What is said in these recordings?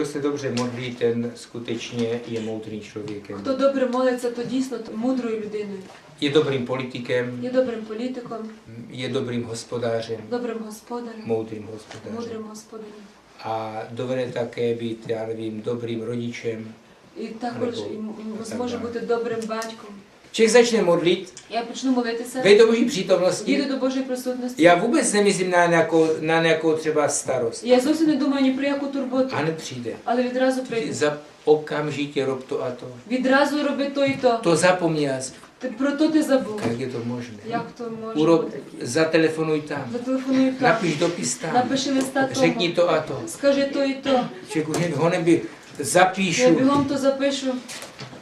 Kdo se dobře modlí, ten skutečně je moudrým člověkem. Хто добре молиться, то дійсно мудрою людиною. Je dobrým politikem, Є добрим політиком, je dobrým hospodářem, добрим господарем, moudrým hospodářem. мудрим господарем. A dovede také být, já nevím, dobrým rodičem. І також і м- м- зможе бути добрим батьком. Člověk začne modlit, Я почну молитися, vejde do boží přítomnosti. їду до Божої присутності. Já vůbec nemyslím na nějakou, na nějakou třeba starost. Я зовсім не думаю ні про яку турботу, A hned přijde. але відразу прийду. Za okamžitě rob to a to. Відразу роби то і то. To zapomněl jsi. Ти про то ти забув. Jak je to možné? Як то може Urob, бути? zatelefonuj tam. Зателефонуй там, Napiš dopis tam. напиши листа Řekni тому, to a to. скажи то і то. Člověk už jen ho neby Я zapíšu. бігом то запишу.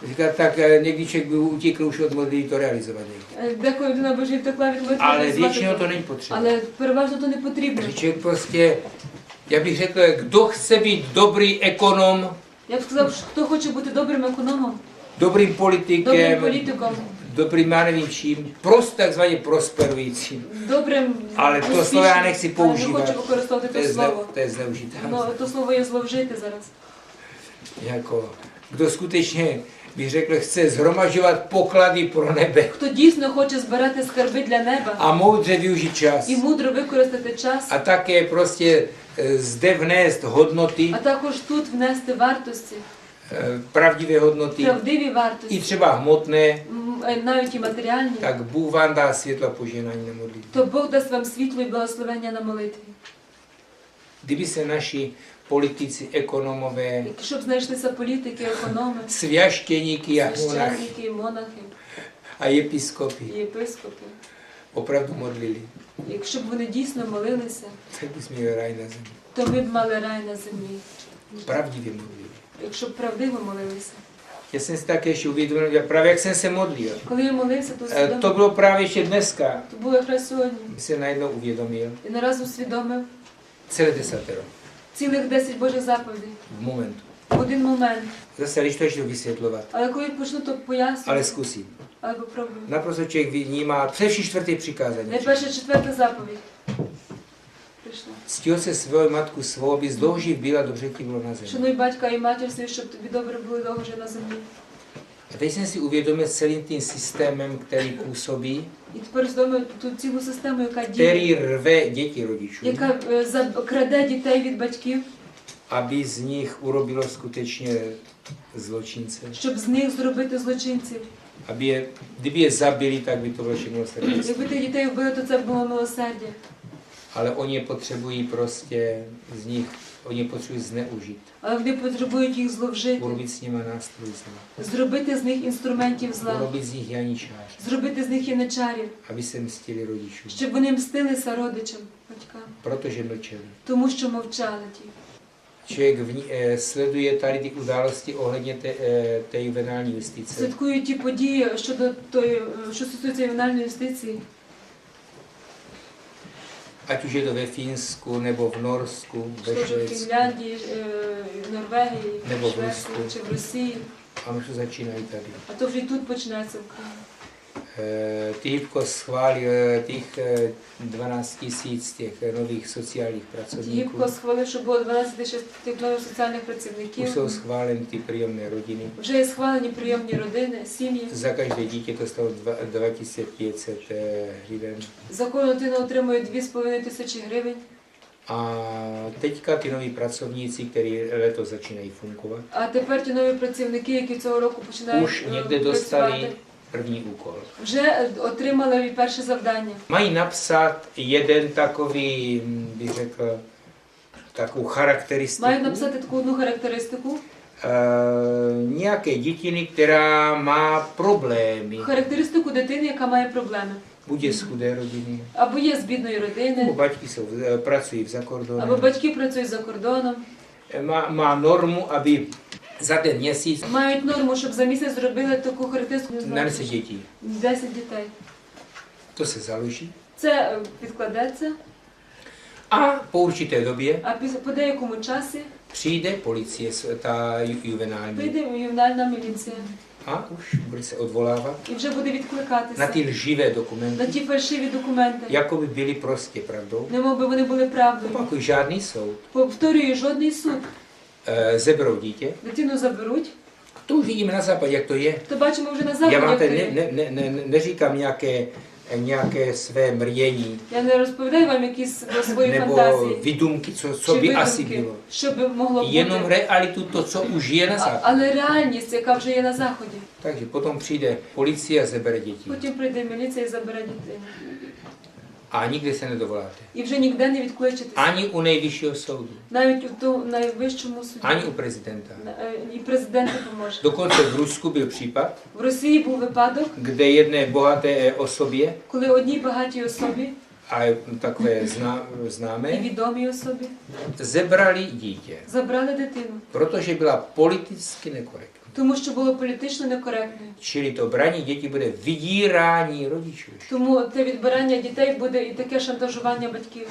Říká, tak eh, někdy člověk by utíkl už od modlí to realizovat. někdy. Е, Деколи людина Божі втекла від молитви. Ale реалізувати většinou то. to není potřeba. Але переважно то не потрібно. Že člověk prostě, já bych řekl, kdo chce být dobrý ekonom, Я б сказав, що хто хоче бути добрим економом, dobrým добрим politikem, політиком, dobrým já nevím čím, prost takzvaně prosperujícím. добрим Але то успішним. слово я не хочу Але не používat. хочу використовувати To то je, zne, слово. to je zneužité. Ну, то слово є зловжити зараз. Jako, kdo skutečně, bych řekl, chce zhromažďovat poklady pro nebe Хто дійсно хоче збирати скарби для неба a moudře využít čas і мудро використати час, a také prostě eh, zde vnést hodnoty, а також тут внести вартості, eh, pravdivé hodnoty, правдиві i вартості, třeba hmotné, м, е, навіть і матеріальні, tak Bůh vám dá světla poženání na modlitbu. то Бог дасть вам світло і благословення на молитві. Kdyby se naši politici, ekonomové, Щоб знайшлися політики, економи, a священники, монахи a episkopy єпископи, opravdu modlili, якщо б вони дійсно молилися, raj na zemi. то ми б мали рай на землі. Pravdivě modlili. Якщо б правдиво молилися. Já jsem si také ještě uvědomil, že právě jak jsem Коли я молився, то eh, усвідомив, to bylo právě ještě то було якраз сьогодні. se najednou uvědomil, І нараз усвідомив celé desatero, цілих 10 Божих заповідей v momentu. в один момент. Zase, když to ještě vysvětlovat, Але коли почну то ale пояснювати, zkusím. але попробую. Naprosto člověk vnímá především čtvrté přikázání. Найперше четверта заповідь. Прийшла. Ctil se svou matku svou, aby zdlouživ byla, dobře ti bylo na zemi. Шануй батька і матір свою, щоб тобі добре було довго жити на землі. A teď jsem si uvědomil s celým tím systémem, který působí, І тепер усвідомив ту цілу систему, яка který діє, rve děti rodičů, яка е, за- краде дітей від батьків, aby z nich urobilo skutečně zločince. щоб з них зробити злочинців. Aby je, kdyby je zabili, tak by to bylo všechno srdce. Якби тих дітей вбили, то це б було милосердя. Ale oni je potřebují prostě z nich, oni je potřebují zneužít. Але вони потребують їх зловжити, Urobit s nimi nástroj zla. зробити з них інструментів зла, Urobit z nich janičář. зробити з них яничарів, Aby se mstili rodičům. щоб вони мстилися родичам, батькам, Protože mlčeli. тому що mовчали ті. Člověk vní, eh, sleduje tady ty události ohledně té, eh, té juvenální justice. Слідкують ті події щодо тої, е, що стосується ювенальної юстиції, To ve Finsku, nebo v Norsku, ve що в Švédsku. Фінляндії, в Норвегії, в в Швеції чи в Росії, už to začíná i tady. а то вже і тут починається в Eh, eh, těch eh, 12 tisíc těch eh, nových sociálních pracovníků. Гібко схвалив, що було 12 тисяч тих нових соціальних працівників. jsou schváleny ty příjemné rodiny. Вже є схвалені прийомні родини, сім'ї. Za každé dítě to stalo dva- 2500 eh, hryven. За кожну дитину отримує 2,5 тисячі гривень. A teďka ty noví pracovníci, kteří letos začínají fungovat, А тепер ті нові працівники, які цього року починають už е, někde dostali první úkol. вже е, отримали перше завдання. Mají napsat jeden takový, hm, bych řekl, takovou charakteristiku Мають написати таку одну характеристику. eh, nějaké dětiny, která má problémy. Характеристику дитини, яка має проблеми. Buď je z chudé rodiny, Або є з бідної nebo родини, baťky jsou, eh, pracují v zakordonu. або батьки працюють за кордоном. Má, má normu, aby za ten měsíc Мають норму, щоб за місяць зробили таку характеристику. не знаю, nanese 10 дітей. To se založí. Це е, підкладеться, A po určité době а по деякому часі přijde policie, ta juvenální, прийде ювенальна міліція a už bude se odvolávat і вже буде na відкликатися ty lživé на ті фальшиві документи. by byly prostě pravdou. Не мов би вони були правдою. Opakuju, žádný soud Повторюю, жодний суд e, zeberou dítě. Дитину заберуть, To už vidíme na západě, jak to je. то бачимо вже на Já заході. vám як tady то ne, є. ne, ne, ne, neříkám nějaké, nějaké své mrdění Я не розповідаю вам якісь про свої nebo фантазії. vydumky, co, co чи by asi видумки, bylo. що би могло Jenom бути. realitu, to, co už je na А- západě. Але реальність, яка вже є на заході. Takže potom přijde policie a zebere děti. Потім прийде міліція і забере дітей. A nikdy se nedovoláte. І вже ніде не відкличетеся. Ani u nejvyššího soudu, Навіть у тому найвищому суді. ani u prezidenta. На- е, І президент не поможе. Dokonce v Rusku byl případ, В Росії був випадок, kde jedné bohaté osobě, коли одній багатій особі a je takové zná, і známé, відомій особі zebrali dítě, забрали дитину, protože byla politicky nekorektní. Тому що було політично некоректно. Čili to braní dětí bude vydírání rodičů. Тому те відбирання дітей буде і таке шантажування батьків.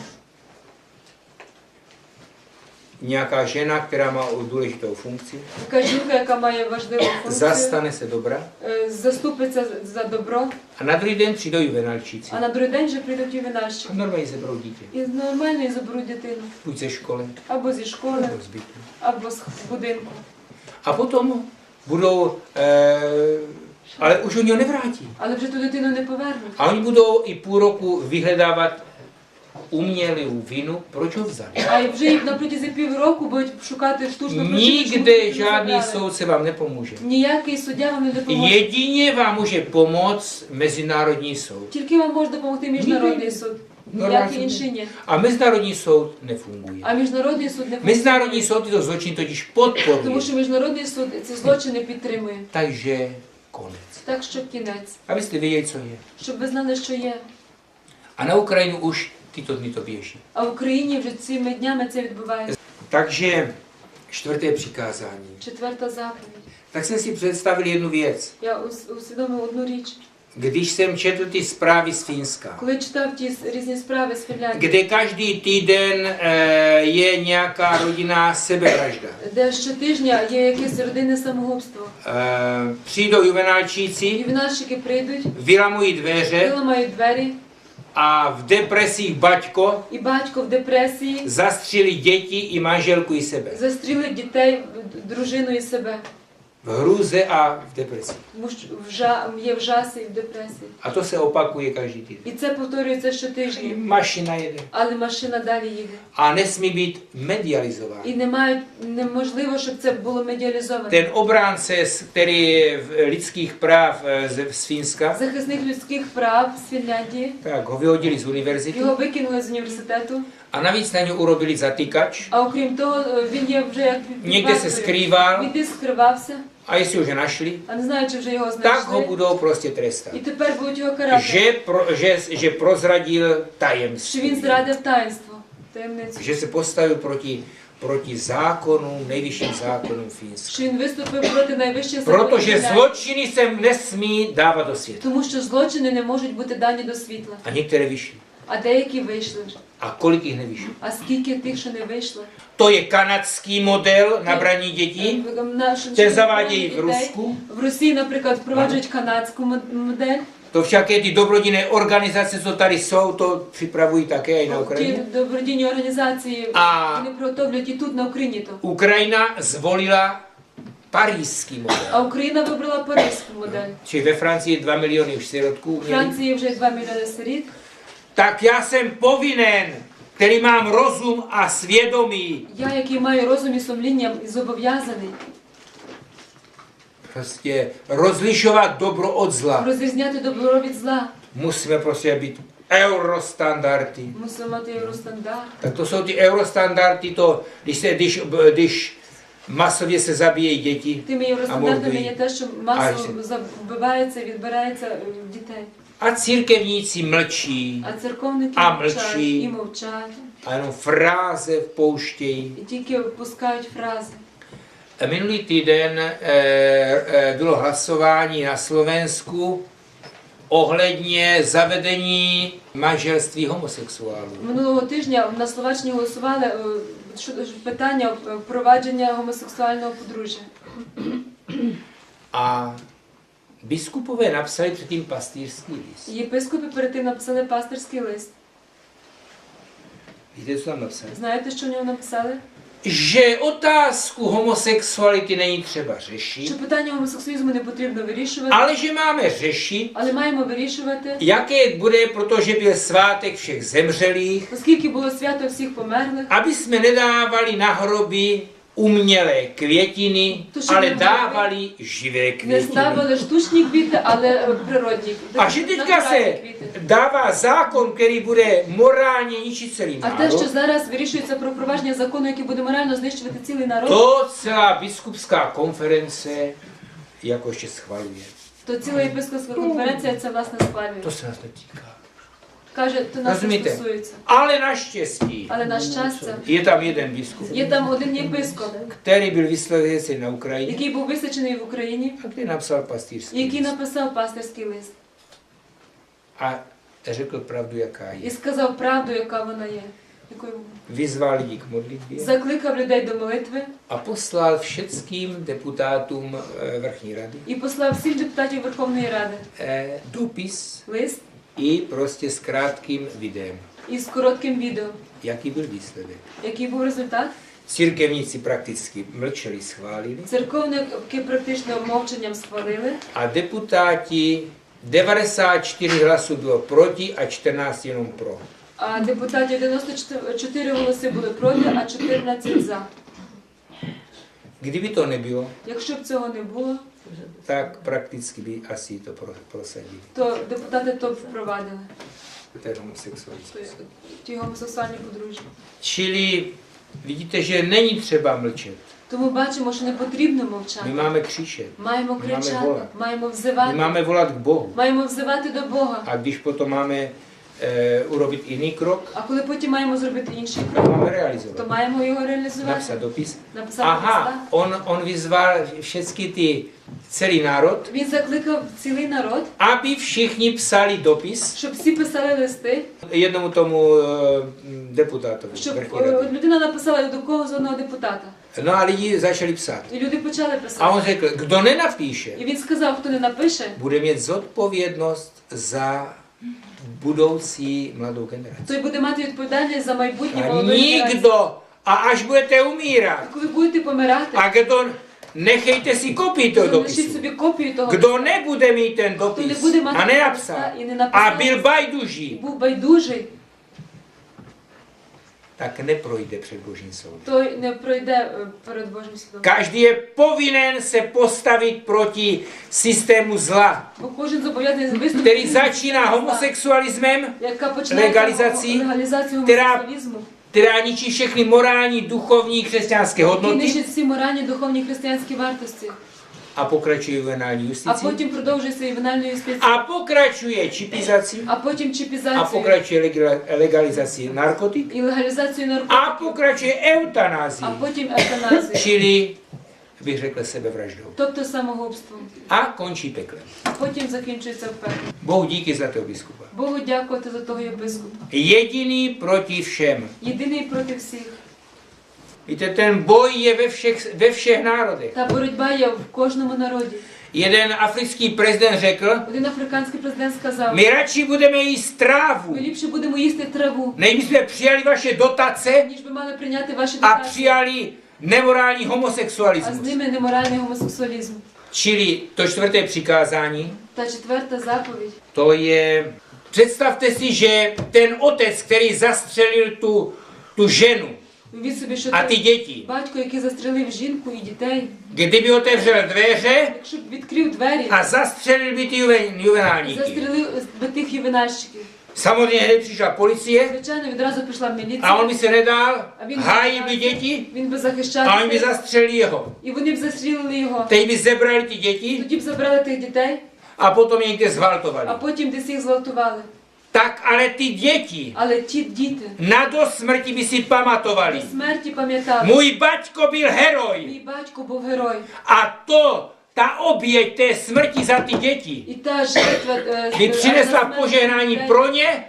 Nějaká žena, která má důležitou funkci, Така жінка, яка має важливу функцію, zastane se dobra е, заступиться за добро, a na druhý den přijdou juvenalčíci. а на другий день вже прийдуть ювенальщики. A normálně zebrou dítě. І нормально і заберуть дитину. Buď ze školy, Або зі школи, або з будинку. A potom budou, eh, ale už oni ho nevrátí. Але вже ту дитину не повернуть. A oni budou i půl roku vyhledávat umělou vinu, proč ho vzali. А й вже їх на протязі півроку будуть шукати штучну причину, чому Nikde дитину žádný забрали. soudce vám nepomůže. Ніякий суддя вам не допоможе. Jedině vám může pomoct Mezinárodní soud. Тільки вам може допомогти міжнародний суд. Ніякий Нормально. інший ні. A Mezinárodní soud nefunguje. А міжнародний суд не Mezinárodní функціонує. soud tyto zločiny totiž Тому що міжнародний суд ці злочини підтримує. Takže konec. Так що кінець. Abyste věděli, co je. Щоб ви знали, що є. A na Ukrajinu už tyto dny to běží. А в Україні вже цими днями це відбувається. Takže čtvrté přikázání. Четверта заповідь. Tak jsem si představil jednu věc. Я ус- усвідомив одну річ. Když jsem četl ty zprávy z Finska, Коли читав ті різні справи з Фінляндії, kde každý týden eh, je nějaká rodinná sebevražda. де щотижня є якесь родинне самогубство. Eh, Přijdou juvenálčíci, Ювенальщики прийдуть, vylamují dveře виламають двері, a v depresích baťko і батько в депресії zastřili děti i manželku i sebe. застрілить дітей, дружину і себе. Hruze a v depresi. Вжа, є в жасі і в депресії. To se opakuje každý týden. І це повторюється щотижня. Mašina jede. Але машина далі їде. A nesmí být medializován. І немає, неможливо, щоб це було медіалізовано. Ten obránce, s- který je v lidských práv eh, z, z Finska, Захисник людських прав з Фінляндії. tak ho vyhodili z univerzity Його викинули з університету. A navíc na něj urobili zatýkač. Окрім того, е, він є вже як Někde se skrýval Він десь скривався, a jestli ho našli, не знаю, чи вже tak ho budou prostě trestat. І тепер будуть його карати. Že, pro, že, že prozradil tajemství. він зрадив таїнство, таємницю. Že se postavil proti, proti zákonům, nejvyšším zákonům законів Protože zločiny se nesmí dávat do. Тому що злочини не можуть бути дані до світла. A některé vyšly. А деякі вийшли. A kolik jich nevyšlo? А скільки тих, що не? To je kanadský model na braní dětí. Е, що zavádějí v. Rusku. В Росії, наприклад, впроваджують канадську мод- модель. To všaké ty dobrodinné organizace, co tady jsou, to připravují také i na Ukrajině. добродійні організації А- вони приготовлюють і тут на Україні то. Ukrajina zvolila parížský А. Україна вибрала паризьку модель. Či ve Francii 2 miliony už sirotků У. Франції вже 2 мільйони сиріт. Tak já jsem povinen, který mám rozum a svědomí, який маю розум і сумління, і зобов'язаний prostě rozlišovat dobro od zla. розрізняти добро від зла. Musíme prostě být eurostandardy. Мусимо мати євростандарт. Tak to jsou ty eurostandardy, to, když, se, když, když masově se zabíjejí děti є те, що А, масово ще. вбивається, відбирається е, дітей. A církevníci mlčí А церковники А мовчать мовчí. і mовчать, a jenom fráze vpouštějí. і тільки пускають фрази. Minulý týden eh, eh, bylo hlasování na Slovensku ohledně zavedení manželství homosexuálů. Минулого тижня на Словаччині голосували е, щодо питання впровадження гомосексуального подружжя. A biskupové napsali předtím pastýřský list. Єпископи перед тим написали пастирський лист. Víte, co tam napsali? Знаєте, що в нього написали? že otázku homosexuality není třeba що řešit, питання гомосексуалізму не потрібно вирішувати, ale že máme řešit, але маємо вирішувати, jaké bude, protože byl svátek všech zemřelých, оскільки було свято всіх померлих, aby jsme nedávali na hroby umělé květiny, To, že ale budeme dávali živé не květiny. ставили штучні квіти, але е, природні. A že teďka натуральні se квіти. dává zákon, který bude morálně ničit celý А те, що národ, зараз вирішується про впровадження закону, який буде морально знищувати цілий народ, to celá biskupská konference jako ještě schvaluje. то ціла єпископська конференція це власне схвалює. To se nás netýká. Каже, то нас не Розумієте? стосується. Ale naštěstí Але на щастя, je tam jeden biskup, є там один єпископ, který byl vyslyšen na Ukrajině який був височений в Україні, a který napsal pastýřský який list. написав пастирський лист. A řekl pravdu, jaká і сказав правду, яка вона є. Якою? Vyzval lidi k modlitbě Закликав людей до молитви. A poslal všeckým deputátům eh, vrchní rady і послав всіх депутатів Верховної Ради. Eh, dopis лист i prostě s krátkým videem. із коротким відео. Jaký byl výsledek? Який був результат? Církevníci prakticky mlčeli, schválili Церковники практично мовчанням схвалили, a deputáti 94 hlasů bylo proti a 14 jenom pro. а депутатів 94 голоси були проти, а 14 за. Kdyby to nebylo, Якщо б цього не було, tak prakticky by asi to pro- prosadili. то депутати то б впровадили. Ten homosexualismus. То- Ті гомосексуальні подружжя. Čili vidíte, že není třeba mlčet. Тому бачимо, що не потрібно My мовчати. máme křičet, Маємо Máme кричати, volat. маємо my взивати, máme volat k Bohu. маємо взивати до Бога. A když potom máme e, urobit jiný krok, А коли потім маємо зробити інший крок, máme то маємо його реалізувати. Napsat dopis. Написати. Aha, on, on vyzval všechny ty, celý národ, Він закликав цілий народ, aby všichni psali dopis щоб всі писали листи, jednomu tomu e, deputátovi. щоб е, людина написала до кого з одного депутата. No a lidi začali psát. І люди почали писати. on řekl, kdo nenapíše, І він сказав, хто не напише, bude mít zodpovědnost za budoucí mladou generaci. той буде мати відповідальність за майбутнє A молодої генерації. nikdo, a až budete umírat, А коли будете помирати, a kdo, nechejte si kopii toho залишіть dopisu. собі копію того, Kdo nebude mít ten хто не dopis буде мати a того nenapsal листа і не a написав, byl і bajduží, був байдужий, tak neprojde před Božím soudem. To neprojde eh, před Božím soudem. Každý je povinen se postavit proti systému zla, který začíná homosexualismem, legalizací, která, která ničí všechny morální, duchovní, křesťanské hodnoty. Ničí morální, duchovní, křesťanské vartosti вартості, a pokračuje juvenální а потім продовжує свою ювенальну юстицію, a pokračuje čipizací а потім чіпізацію pokračuje legala- legalizací narkotik і легалізацію наркотиків, pokračuje eutanází, а потім евтаназію, čili bych řekl sebevraždou. тобто самогубством. A končí peklem. А потім закінчується в пеклі. Bohu díky za toho biskupa. Богу дякувати за того єпископа. Jediný proti všem. Єдиний проти всіх. Víte, ten boj je ve všech, ve všech národech. Та боротьба є в кожному народі. Jeden africký prezident řekl, Один африканський президент сказав: my radši budeme jíst trávu, ми ліпше будемо їсти траву, než bychom přijali vaše dotace ніж би мали прийняти ваші a дотації, přijali nemorální а з homosexualismus. ними неморальний гомосексуалізм. Čili to čtvrté přikázání, Та четверта заповідь. to je, představte si, že ten otec, který zastřelil tu, tu ženu Уявіть собі, що a ty той děti, батько, який застрелив жінку і дітей, kdyby otevřel dveře якщо б відкрив двері, a zastřelil by ty juven, juvenálníky. застрелив би тих ювенальщиків. Samozřejmě hned přišla policie Звичайно, відразу пішла міліція, a on by se nedal, а він, hájil by děti він би a захищав oni by дітей, zastřelili jeho. і вони б застрілили його. Teď by zebrali ty děti Тоді б забрали тих дітей, a potom je někde а zvaltovali. потім десь їх зґвалтували. Tak ale ty děti ale ti děti na do smrti by si pamatovali. Smrti. Můj baťko byl heroj. Můj baťko byl heroj. A to ta oběť té smrti za ty děti I ta žetva, eh, by přinesla požehnání pro ně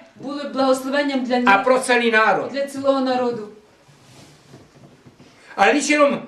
bylo ně a pro celý národ. Dla celého národu. Ale když jenom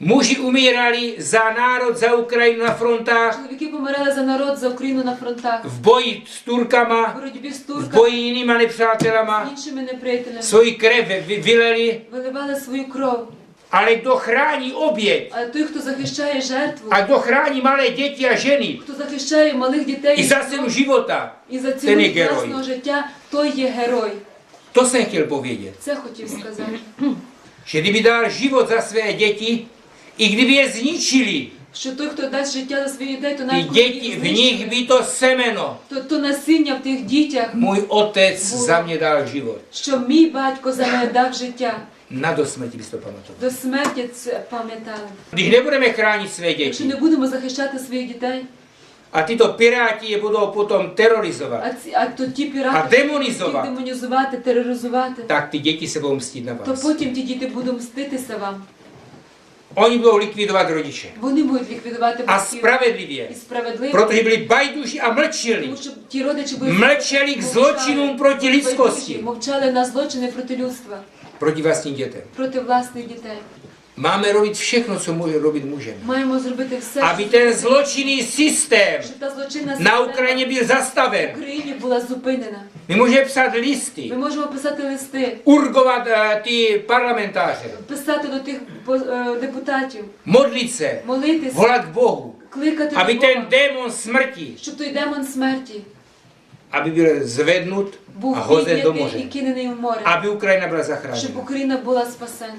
muži umírali za národ, za Ukrajinu na frontách, Чоловіки помирали за народ, за Україну на фронтах, v boji s в Turkama, боротьбі з v турками, boji jinýma nepřátelama, з іншими неприятелями. svoji krev vy- vyleli, Виливали свою кров. ale kdo chrání oběť А той, хто захищає жертву, a kdo chrání malé děti a ženy хто захищає малих дітей i za cenu života, і за Це ціну не герой. власного життя, той є герой. to jsem chtěl povědět. Це хотів сказати. Že kdyby dal život za své děti, i kdyby je zničili, Що той, хто дасть життя за своїх дітей, то навіть їх nich знищили, by to semeno. то, то насіння в тих дітях, Můj otec Bylo. za mě dal život. що мій батько за мене дав життя. Do smrti bys to pamatoval. До смерті це пам'ятали. Když nebudeme chránit své Якщо děti не будемо захищати своїх дітей, a tyto piráti je budou potom terorizovat а, ці, а то ті пірати їх demonizovat, демонізувати, тероризувати, tak ty děti se budou mstít na то потім ті діти будуть мститися вам. Oni budou likvidovat rodiče. Вони будуть ліквідувати A батьків spravedlivě. і справедливо, Protože byli bajduši a mlčili. тому що ті родичі були Mlčeli k zločinům proti lidskosti. мовчали на злочини проти людства, Proti vlastním dětem. проти власних дітей. Máme robit všechno, co může robit můžeme. Маємо зробити все, Aby ten zločinný systém щоб та злочинна na система Ukrajině byl в zastaven. Україні була зупинена. My můžeme psát Ми listy, можемо писати листи, urgovat eh, ty parlamentáře, писати до тих по- е, депутатів, modlit se, молитися, volat k Bohu, кликати aby до ten démon smrti, щоб той демон смерті aby byl zvednut a був hozen do піднятий і moře. кинений в море, Aby Ukrajina byla щоб zachráněna. Україна була спасена.